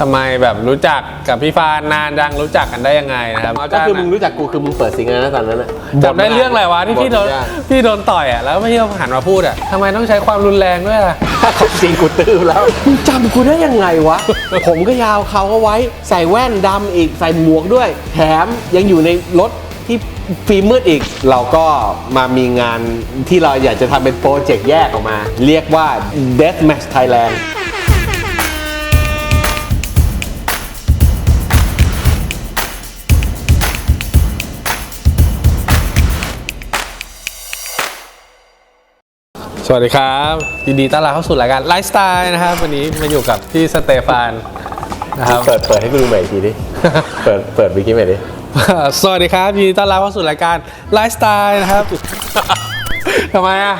ทำไมแบบรู้จักกับพี่ฟานนานจังรู้จักกันได้ยังไงนะครับก็คือมึงรู้จักกูคือมึงเปิดซิงแล้วนะตอนนั้นอะจำได้เรื่องอะไรวะที่พี่โดนบทยากพี่โดนต่อยอะแล้วพี่ก็หันมาพูดอะทำไมต้องใช้ความรุนแรงด้วยอะของจริงกูตื้อแล้วมึงจำกูได้ยังไงวะ ผมก็ยาวเขาก็ไว้ ใส่แว่นดำอีกใส่หมวกด้วย แถมยังอยู่ในรถที่ฟิล์มมืดอีกเราก็มามีงานที่เราอยากจะทำเป็นโปรเจกต์แยกออกมา เรียกว่า Death Match Thailand สวัสดีครับ ยินดีต้อนรับเข้าสู่รายการไลฟ์สไตล์นะครับ วันนี้มาอยู่กับพี่สเตฟานนะครับ เปิดเปิดให้กูดูใหม่อีกทีดิ เปิดเปิดวิกิใหม่ดิ สวัสดีครับยินดีต้อนรับเข้าสู่รายการไลฟ์สไตล์นะครับ ทำไมอะ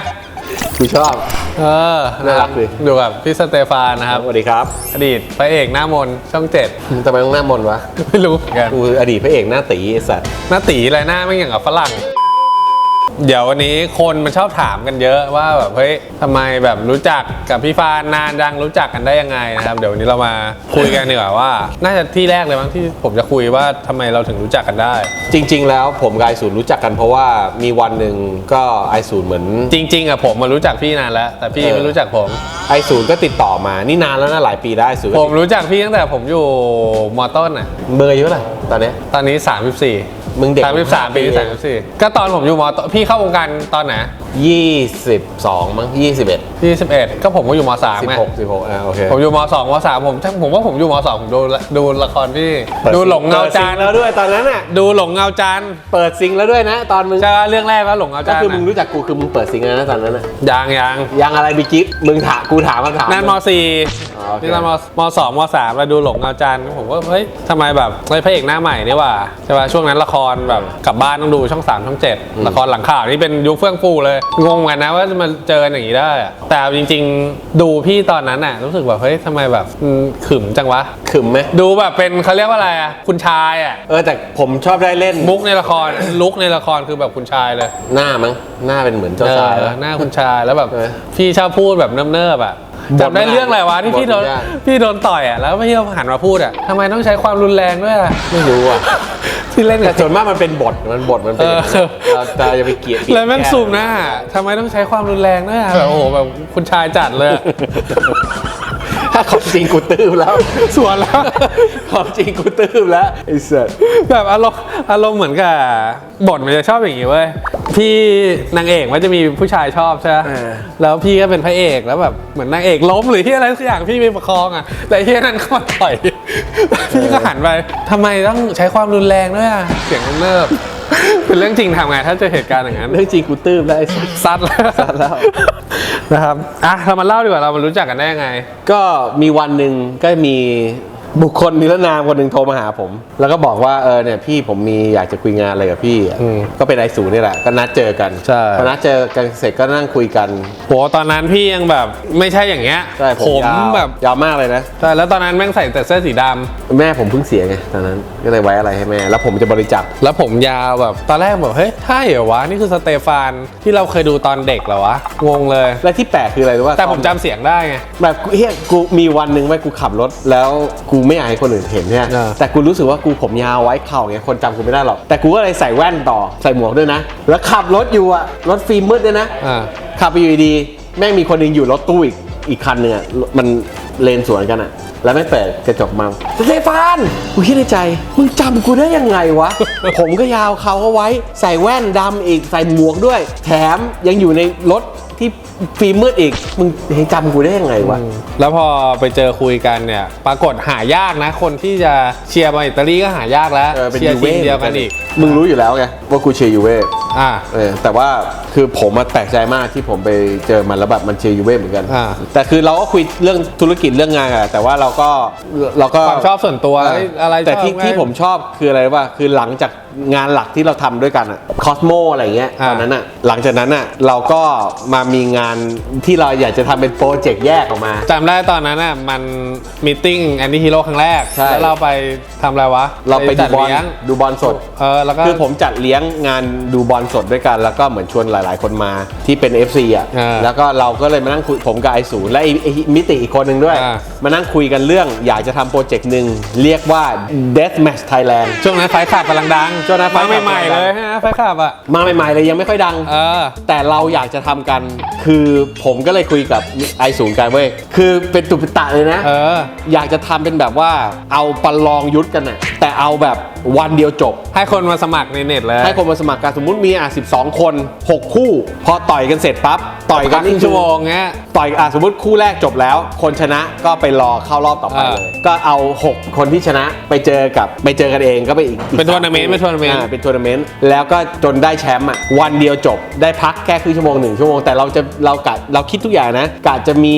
กูชอบ เออน่ารักดิ ดูกับพี่สเตฟานนะครับ สวัสดีครับ อดีตพระเอกหน้ามนต์ช่องเจ็ดทำไมต้องหน้ามนต์วะ ไม่รู้เหมือนกันกูอดีตพระเอกหน้าตีไอ้สัตว์ หน้าตีอะไรหน้าไม่อย่างกับฝรั่ง เดี๋ยววันนี้คนมันชอบถามกันเยอะว่าแบบเฮ้ยทำไมแบบรู้จักกับพี่ฟานนานจังรู้จักกันได้ยังไงนะครับเดี๋ยววันนี้เรามาคุยกันดีกว่าว่า น่าจะที่แรกเลยมั้งที่ผมจะคุยว่าทำไมเราถึงรู้จักกันได้ จริง ๆ แล้วผมกับไอศูนย์รู้จักกันเพราะว่ามีวันหนึ่งก็ไอศูนย์เหมือน จริงๆอะผมมารู้จักพี่นานแล้ว แต่พี่เออ ไม่รู้จักผม ไอศูนย์ก็ติดต่อมานี่นานแล้วนะหลายปีได้ศูนย์ผมรู้จักพี่ตั้งแต่ผมอยู่มอต้นอะเบอร์อายุเท่าไหร่ตอนเนี้ยตอนนี้ 34 มึงเด็ก33ปีที่34ก็ตอนผมอยู่มอต้นพี่เข้าวงการตอนไหน ยี่สิบสองมั้งยี่สิบเอ็ด21 ก็ผมก็อยู่ม3สิบไงหกสิบหกอ่าโอเค ผมอยู่มสองมสามผมผมว่าผมอยู่มสองผมดูดูละครพี่เปิดูหลงเงาปิดจาซินแล้วด้วยตอนนั้นอะ ดูหลงเงาจานเปิดซิงแล้วด้วยนะ ตอนมึงใช่ปะเรื่องแรกว่าหลงเงาก็จานคือมึงรู้จักกูคือมึงเปิดซิงแล้วนะตอนนั้นอะยังยังยังอะไรบิกิฟมึงถามกูถามคำถามนั่นมสี่อ๋อโอเคนี่ตอนมมสองมสามเราดูหลงเงาจานผมก็เฮ้ยทำไมแบบเฮ้ยพระเอกหน้าใหม่นี่หว่าใช่ป่ะช่วงนั้นละครแบบกลับบ้านต้องดูช่องสามช่องเจ็ดละครหลังข่าวนี่เป็นยุคเฟื่องฟูเลยงงกันนะว่าจะมาเจอกันอย่างนี้ได้อะแต่จริง ๆ ดูพี่ตอนนั้นน่ะ รู้สึกแบบเฮ้ยทำไมแบบอืมขึมจังวะ ขึมไหมดูแบบเป็นเขาเรียกว่าอะไรอะคุณชายอะเออแต่ผมชอบได้เล่นมุกในละคร ลุกในละครคือแบบคุณชายเลยหน้ามั้งหน้าเป็นเหมือนเจ้าชายเออหน้าคุณชายแล้วแบบ เออพี่ชอบพูดแบบเนิบๆอะบทจำได้เรื่องอะไรวะที่บทพี่โดนยากพี่โดนต่อยอะแล้วพี่ก็หันมาพูดอะทำไมต้องใช้ความรุนแรงด้วยอะ ไม่รู้อะ ที่เล่นแต่กับ ส่วนมากมันเป็นบทมันบทมันเป็นอย่างนั้นเออ เราเราจะไปเกลียดแล้วแม่งซูมหน้าทำไมต้องใช้ความรุนแรงด้วยอะแบบโอ้โหแบบคุณชายจัดเลยอะถ้าของจริงกูตื้มแล้วสวนแล้ว ของจริงกูตื้มแล้วไอ้สัส แบบอารมณ์อารมณ์เหมือนกับบทมันจะชอบอย่างงี้เว้ย พี่นางเอกมันจะมีผู้ชายชอบใช่ไหมเออ แล้วพี่ก็เป็นพระเอกแล้วแบบเหมือนนางเอกล้มหรือที่อะไรสักอย่างพี่ไปประคองอะแต่ที่นั่นก็มาต่อย พี่ก็หันไปทำไมต้องใช้ความรุนแรงด้วยอะเสียงเนิบๆเป็นเรื่องจริงทำไงถ้าเจอเหตุการณ์อย่างนั้น เรื่องจริงกูตื้มแล้วไอ้สัสซัดแล้วซัดแล้ว นะครับ อะเรามาเล่าดีกว่าเรามารู้จักกันได้ยังไง ก็มีวันหนึ่งก็มี บุคคลนิรนามคนหนึ่งโทรมาหาผม แล้วก็บอกว่าเออเนี่ยพี่ผมมีอยากจะคุยงานอะไรกับพี่อะอืมก็เป็นไอศูนย์นี่แหละ ก็นัดเจอกันใช่ พอนัดเจอกันเสร็จก็นั่งคุยกันโหตอนนั้นพี่ยังแบบไม่ใช่อย่างเงี้ยใช่ผมผมยาวแบบยาวมากเลยนะ ใช่แล้วตอนนั้นแม่งใส่แต่เสื้อสีดำแม่ผมเพิ่งเสียไงตอนนั้นก็เลยไว้อะไรให้แม่ แล้วผมจะบริจาคแล้วผมยาวแบบตอนแรกแบบเฮ้ยใช่เหรอวะนี่คือสเตฟานที่เราเคยดูตอนเด็กเหรอวะงงเลย และที่แปลกคืออะไรรู้ป่ะแต่ผมจำเสียงได้ไง แบบกูเฮียกูมีวันหนึ่งไว้กูขับรถ แล้วกูไม่อยากให้คนอื่นเห็นเนี่ยอ่าแต่กูรู้สึกว่ากูผมยาวไว้เข่าไงคนจำกูไม่ได้หรอก แต่กูก็เลยใส่แว่นต่อใส่หมวกด้วยนะ แล้วขับรถอยู่อะรถฟิล์มมืดด้วยนะ อ่า ขับไปอยู่ดีๆแม่งมีคนหนึงอยู่รถตู้อีกอีกคันหนึ่งอะมันเลนสวนกันอะแล้วแม่งเปิดกระจกมาสเตฟานกูคิดในใจ มึงจำกูได้ยังไงวะ ผมก็ยาวเขาก็ไว้ ใส่แว่นดำอีกใส่หมวกด้วย แถมยังอยู่ในรถที่ ฟิล์มมืดอีก มึงเฮ้ยจำกูได้ยังไงวะ แล้วพอไปเจอคุยกันเนี่ย ปรากฏหายากนะ คนที่จะเชียร์บอลอิตาลีก็หายากแล้วเออเป็นเชียร์ยูทีเว่มเดียวกันอีกมึงรู้อยู่แล้วไงว่ากูเชียร์ยูเว่อ่า เออแต่ว่าคือผมมาแปลกใจมากที่ผมไปเจอมันแล้วแบบมันเชียร์ยูเว่เหมือนกัน อ่า แต่คือเราก็คุยเรื่องธุรกิจเรื่องงานอะแต่ว่าเราก็เราก็ ความชอบส่วนตัวเอออะไรแต่ที่ชอบที่ผมชอบคืออะไรรู้ป่ะคือหลังจาก งานหลักที่เราทำด้วยกันอะคอสโมอะไรเงี้ยอ่าตอนนั้นอะหลังจากนั้นอะเราก็มามีงานที่เราอยากจะทำเป็นโปรเจกต์แยกออกมาจำได้ตอนนั้นอะมันมีติ้งแอนตี้ฮีโร่ครั้งแรกใช่แล้วเราไปทำอะไรวะ เราไปดูจัดบอลเลี้ยงดูบอลสดเออแล้วก็คือผมจัดเลี้ยงงานดูบอลสดด้วยกัน แล้วก็เหมือนชวนหลาย ๆ คนมาที่เป็น FC อะอ่าแล้วก็เราก็เลยมานั่งคุยผมกับไอศูนย์และไอ้ไอ้มิติอีกคนหนึ่งด้วยอ่ามานั่งคุยกันเรื่องอยากจะทำโปรเจกต์หนึ่งเรียกว่า Death Match Thailand ช่วงนั้นไฟขับกำลังดังช่วงนั้นไฟมาขับใหม่ๆกำลังดังเลยฮะไฟขับอะ มาใหม่ๆเลยยังไม่ค่อยดัง เออ แต่เราอยากจะทำกัน คือผมก็เลยคุยกับไอศูนย์กันเว้ย คือเป็นตุปิตะเลยนะ เออ อยากจะทำเป็นแบบว่าเอาประลองยุทธกันน่ะ แต่เอาแบบ วันเดียวจบ ให้คนมาสมัครในเน็ตเลย ให้คนมาสมัครกันสมมุติมีอะ12 คน 6 คู่ พอต่อยกันเสร็จปั๊บต่อยกันครึ่งชั่วโมงเงี้ยต่อยอะสมมติคู่แรกจบแล้ว คนชนะก็ไปรอเข้ารอบต่อไปอ่าเลย ก็เอา 6 คนที่ชนะไปเจอกับไปเจอกันเองก็ไปอีกอีกเป็นสามทัวร์นาเมนต์เป็นทัวร์นาเมนต์อ่เป็นทัวร์นาเมนต์แล้วก็จนได้แชมป์อะวันเดียวจบได้พักแค่ครึ่งชั่วโมงหนึ่งชั่วโมงแต่เราจะเรากะเราคิดทุกอย่างนะกะจะมี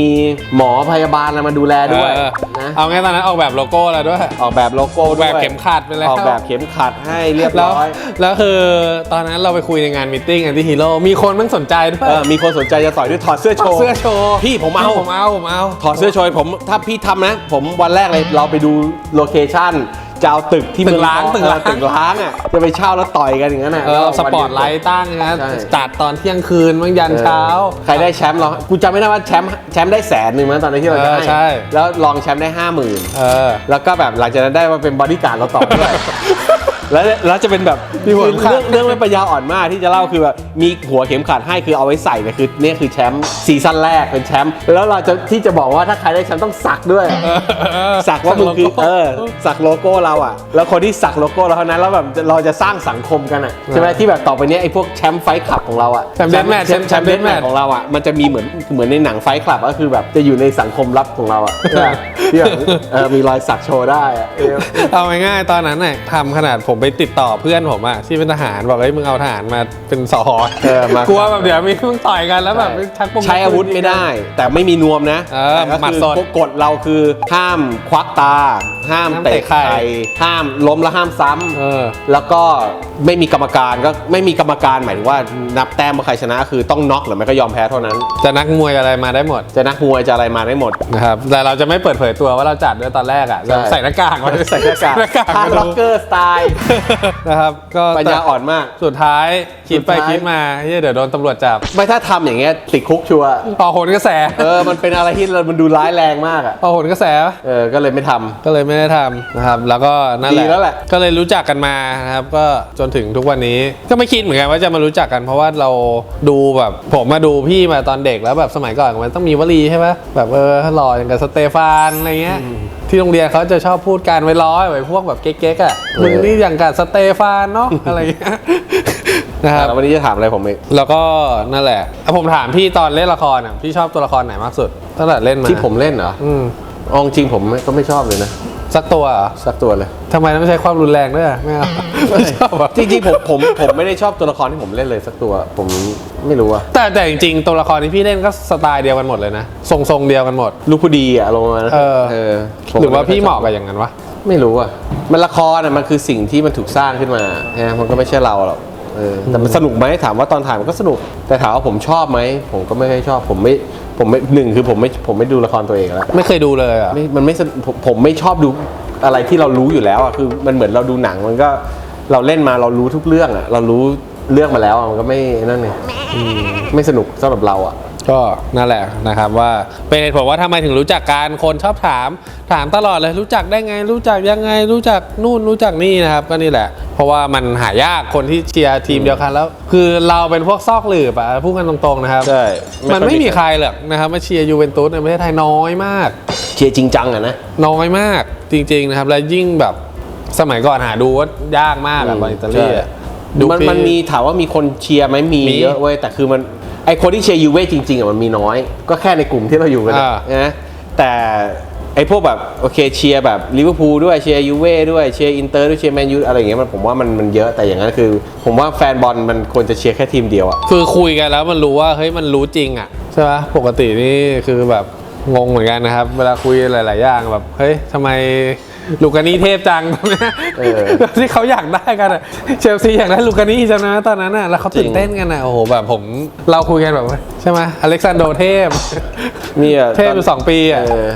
หมอพยาบาลอะไรมาดูแลด้วยเออนะเอางั้นตอนนั้นออกแบบโลโก้แล้วด้วย ออกแบบโลโก้ออกด้แบวยบเข็มขัดไปแล้วออกแบบเข็มขัดให้เรียบแล้วร้อยแล้วคือตอนนั้นเราไปคุยในงานมิทติ้งแอนตี้ฮีโร่มีคนมันสนใจด้วยเออมีคนสนใจจะต่อยด้วยถอดเสื้อโชว์เสื้อโชว์พี่ผมเอา ผมเอาผมเอา ถอดเสื้อโชว์ให้ผมถ้าพี่ทำนะ ผมวันแรกเลยเราไปดูโลเคชั่น จะเอาตึกที่ตึกเมือล้างทอตึกล้างเออตึกล้างอะจะไปเช่าแล้วต่อยกันอย่างนั้นอะเออแล้วสปอร์ตไลท์ตั้งนะใช่ จัดตอนเที่ยงคืนบางยันเออเช้า ใครได้แชมป์เรากูจำไม่ได้ว่าแชมป์แชมป์ได้แสนหนึ่งมั้งตอนนั้นที่เราจะเออให้ใช่ แล้วรองแชมป์ได้ห้าหมื่นเออ แล้วก็แบบหลังจากนั้นได้มาเป็นบอดี้การ์ดเราต่อด้วย แล้วแล้วจะเป็นแบบมีหัวเข็มขัด เรื่องเรื่องไม่ปัญญาอ่อนมากที่จะเล่าคือแบบมีหัวเข็มขัดให้คือเอาไว้ใส่เนี่ยคือเนี่ยคือแชมป์ซีซั่นแรกเป็นแชมป์แล้วเราจะที่จะบอกว่าถ้าใครได้แชมป์ต้องสักด้วย สักว่ามึงคือเออสักโลโก้เราอะ แล้วคนที่สักโลโก้เราเท่านั้นแล้วแบบเราจะสร้างสังคมกันอะใช่ไหมที่แบบต่อไปเนี้ยไอ้พวกแชมป์ไฟท์คลับของเราอะแชมป์ Deathmatch แชมป์แชมป์เดนแมท Deathmatch ของเราอะมันจะมีเหมือนเหมือนในหนังไฟท์คลับก็คือแบบจะอยู่ในสังคมลับของเราอะใช่ไหมที่แบบเออมีรอยสักโชว์ได้อะเออ เอาง่ายๆตอนนั้นน่ะทำขนาดผมไปติดต่อเพื่อนผมอะที่เป็นทหารบอกเฮ้ยมึงเอาทหารมาเป็นสหเออมากลัวแบบเดี๋ยวมีมึงต่อยกันแล้วแบบชักปง ใช้อาวุธไม่ได้ แต่ไม่มีนวมนะเออแต่ก็หมัดคือสดพวกกฎเราคือห้ามควักตา ห้ามห้ามเตะเตะไข่ ไข่ห้ามล้มแล้วห้ามซ้ำเออ แล้วก็ไม่มีกรรมการก็ไม่มีกรรมการหมายถึงว่านับแต้มว่าใครชนะ คือต้องน็อกหรือไม่ก็ยอมแพ้เท่านั้น จะนักมวยอะไรมาได้หมดจะนักมวยจะอะไรมาได้หมด นะครับแต่เราจะไม่เปิดเผยตัวว่าเราจัดด้วยตอนแรกอะใช่ ใส่หน้ากากไว้ใส่หน้ากากหน้ากากฮาร์ดมาล็อกดูเกอร์สไตล์นะครับ ก็ปัญญาอ่อนมาก สุดท้ายคิดไปสุดท้ายคิดมาเฮ้ยเดี๋ยวโดนตำรวจจับ ไม่ถ้าทำอย่างเงี้ยติดคุกชัวร์พอโหนกระแส เออ มันเป็นอะไรที่มันดูร้ายแรงมากอะพอโหนกระแส เออ ก็เลยไม่ทำก็เลยไม่ได้ทำนะครับ แล้วก็นั่นแหละ ดีแล้วแหละ ก็เลยรู้จักกันมานะครับ ก็จนถึงทุกวันนี้ ก็ไม่คิดเหมือนกันว่าจะมารู้จักกัน เพราะว่าเราดูแบบ ผมมาดูพี่มาตอนเด็กแล้วแบบสมัยก่อนมันต้องมีวลีใช่ไหมแบบเออหล่ออย่างกับสเตฟานอะไรเงี้ย ที่โรงเรียนเขาจะชอบพูดการไว้ล้อไว้พวกแบบเก๊กๆอะมึงนี่อย่างกับสเตฟานเนาะอะไรเงี้ยนะครับแล้ววันนี้จะถามอะไรผมอีกแล้วก็นั่นแหละอะผมถามพี่ตอนเล่นละครอะพี่ชอบตัวละครไหนมากสุดตั้งแต่เล่นมาที่ผมเล่นเหรออืมเอาจริงๆผมไม่ก็ไม่ชอบเลยนะ สักตัวเหรอสักตัวเลยทำไมต้องใช้ความรุนแรงด้วยอะไม่เอาไม่ชอบอะจริงๆผมผมผมไม่ได้ชอบตัวละครที่ผมเล่นเลยสักตัว ผมไม่รู้อะแต่แต่จริงๆตัวละครที่พี่เล่นก็สไตล์เดียวกันหมดเลยนะทรงทรงๆเดียวกันหมด ลูกผู้ดีอะลงมานะเออเออ ผมหรือว่าพี่เหมาะกับอย่างนั้นวะไม่รู้อะมันละครอะมันคือสิ่งที่มันถูกสร้างขึ้นมาฮะมันก็ไม่ใช่เราหรอกเออแต่มันสนุกไหมถามว่าตอนถ่ายมันก็สนุก แต่ถามว่าผมชอบไหมผมก็ไม่ค่อยชอบผมไม่ ผมไม่หนึ่งคือผมไม่ผมไม่ดูละครตัวเองแล้วไม่เคยดูเลยอะไม่มันไม่สนผมผมไม่ชอบดูอะไรที่เรารู้อยู่แล้วอะคือมันเหมือนเราดูหนังมันก็เราเล่นมาเรารู้ทุกเรื่องอะเรารู้เรื่องมาแล้วอะมันก็ไม่นั่นไงอืมไม่สนุกสำหรับเราอะ ก็นั่นแหละนะครับว่าเป็นเหตุผลว่าทำไมถึงรู้จักกันคนชอบถาม ถามตลอดเลยรู้จักได้ไง รู้จักยังไง รู้จักนู่นรู้จักนี่นะครับ ก็นี่แหละ เพราะว่ามันหายากคนที่เชียร์ทีมเดียวกันแล้ว คือเราเป็นพวกซอกหลืบอะพูดกันตรงๆนะครับใช่มันไม่มีใครหรอกนะครับมาเชียร์ยูเวนตุสในประเทศไทยน้อยมาก เชียร์จริงจังอะนะ น้อยมากจริงๆนะครับ และยิ่งแบบสมัยก่อนหาดูว่ายากมากอะอืมบอลอิตาลีอะใช่ดูมันที่มันมีถามว่ามีคนเชียร์ไหมมีมี เยอะเว้ยแต่คือมัน ไอคนที่เชียร์ยูเว่จริงๆอะมันมีน้อย ก็แค่ในกลุ่มที่เราอยู่กันอะอ่า นะแต่ไอพวกแบบโอเคเชียร์แบบลิเวอร์พูลด้วยเชียร์ยูเว่ด้วยเชียร์อินเตอร์ด้วยเชียร์แมนยูอะไรอย่างเงี้ยมันผมว่ามันมันเยอะแต่อย่างนั้นคือ ผมว่าแฟนบอลมันควรจะเชียร์แค่ทีมเดียวอะ คือคุยกันแล้วมันรู้ว่าเฮ้ยมันรู้จริงอะใช่ปะปกตินี่คือแบบงงเหมือนกันนะครับ เวลาคุยหลาย ๆ อย่างแบบเฮ้ยทำไม ลูกานี่เทพจังตรงเนี้ยเออ ที่เขาอยากได้กันอะเชลซีอยากได้ลูกานี่จำได้ไหมตอนนั้นอะแล้วเขาตื่จรินงเต้นกันอะโอ้โหแบบผมเราคุยกันแบบว่าใช่ไหมอเล็กซานโดเทพเนี่ยเทพอยู่สองปีอะเออ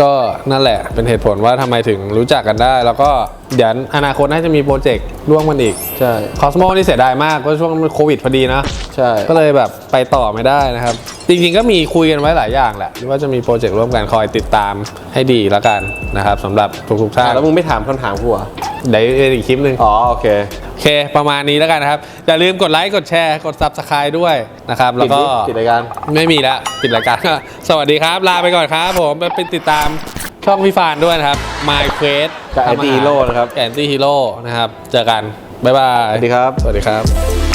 ก็นั่นแหละเป็นเหตุผลว่าทำไมถึงรู้จักกันได้ แล้วก็เดี๋ยวอนาคตน่าจะมีโปรเจกต์ร่วมกันอีกใช่ คอสโมนี่เสียดายมากเพราะช่วงโควิดพอดีนะ ใช่ ก็เลยแบบไปต่อไม่ได้นะครับ จริงๆก็มีคุยกันไว้หลายอย่างแหละว่าจะมีโปรเจกต์ร่วมกันคอยติดตามให้ดีแล้วกันนะครับสำหรับทุกๆท่านแล้วมึงไม่ถามคำถามกูเหรอเดี๋ยวอีกคลิปหนึ่งอ๋อโอเคโอเค ประมาณนี้แล้วกันนะครับ อย่าลืมกดไลค์กดแชร์กด Subscribe ด้วยนะครับ แล้วก็ปิดรายการไม่มีแล้วปิดรายการ สวัสดีครับ ลาไปก่อนครับผมไปไปติดตามช่องพี่ฟานด้วยนะครับ My Quest กับ Anti Hero นะครับแอนตี้ฮีโร่นะครับ เจอกัน บ๊ายบาย สวัสดีครับ สวัสดีครับ